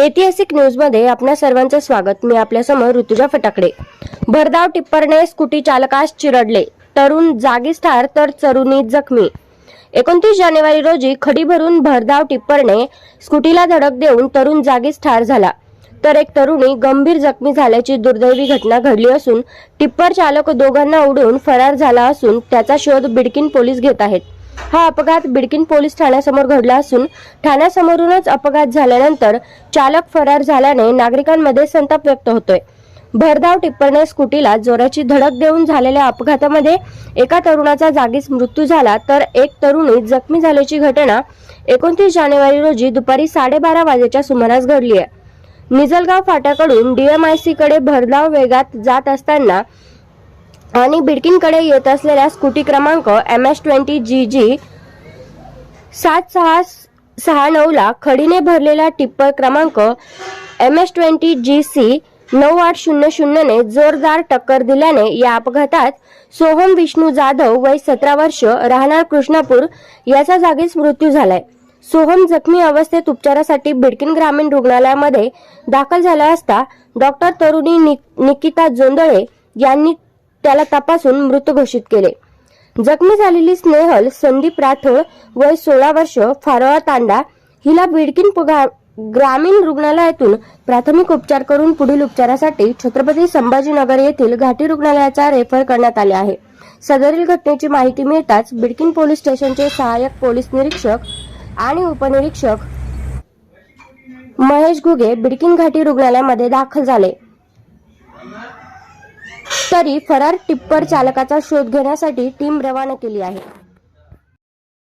ऐतिहासिक न्यूजमध्ये आपल्या सर्वांचे स्वागत. मी आपल्यासमोर ऋतुजा फटाकडे. भरधाव टिप्परने स्कूटी चालकास चिरडले. तरुण जागीच ठार तर तरुणी जखमी. एकोणतीस जानेवारी रोजी खडी भरून भरधाव टिप्परने स्कूटीला धडक देऊन तरुण जागीच ठार झाला. तर एक तरुणी गंभीर जखमी झाल्याची दुर्दैवी घटना घडली असून टिप्पर चालक दोघांना उडून फरार झाला असून त्याचा शोध बिडकीन पोलीस घेत आहेत. हा अपघात बिडकिन पोलीस ठाण्यासमोर घडला असून ठाण्यासमोरूनच अपघात झाल्यानंतर चालक फरार झाल्याने नागरिकांमध्ये संताप व्यक्त होतोय. भरधाव टिप्परने स्कूटीला जोराची धडक देऊन झालेल्या अपघातामध्ये एका तरुणाचा जागीच मृत्यू झाला तर एक तरुणी जखमी झाल्याची घटना एकोणतीस जानेवारी रोजी दुपारी साडेबारा वाजेच्या सुमारास घडली आहे. निजलगाव फाट्याकडून डीएमआयसी कडे भरधाव वेगात जात असताना आणि बिडकीनकडे येत असलेल्या स्कूटी क्रमांक M S twenty G G सात सहा सहा नऊला खडीने भरलेला टिप्पर क्रमांक M S twenty G C नऊ आठ शून्य शून्यने जोरदार टक्कर दिल्याने या अपघातात सोहम विष्णू जाधव वय सतरा वर्ष राहणार कृष्णापूर याचा जागीच मृत्यू झालाय. सोहम जखमी अवस्थेत उपचारासाठी बिडकिन ग्रामीण रुग्णालयामध्ये दाखल झाला असता डॉक्टर तरुणी निकिता जोंदळे यांनी त्याला तपासून मृत घोषित केले. जखमी झालेली स्नेहल संदीप राठोड वय सोळा वर्ष फारोळा तांडा हिला बिडकीन ग्रामीण रुग्णालयातून प्राथमिक उपचार करून पुढील उपचारासाठी छत्रपती संभाजीनगर येथील घाटी रुग्णालयाचा रेफर करण्यात आले आहे. सदरील घटनेची माहिती मिळताच बिडकिन पोलीस स्टेशनचे सहाय्यक पोलीस निरीक्षक आणि उपनिरीक्षक महेश घुगे बिडकीन घाटी रुग्णालयामध्ये दाखल झाले. तरी फरार टिप्पर चालकाचा शोध घेण्यासाठी टीम रवाना केली आहे.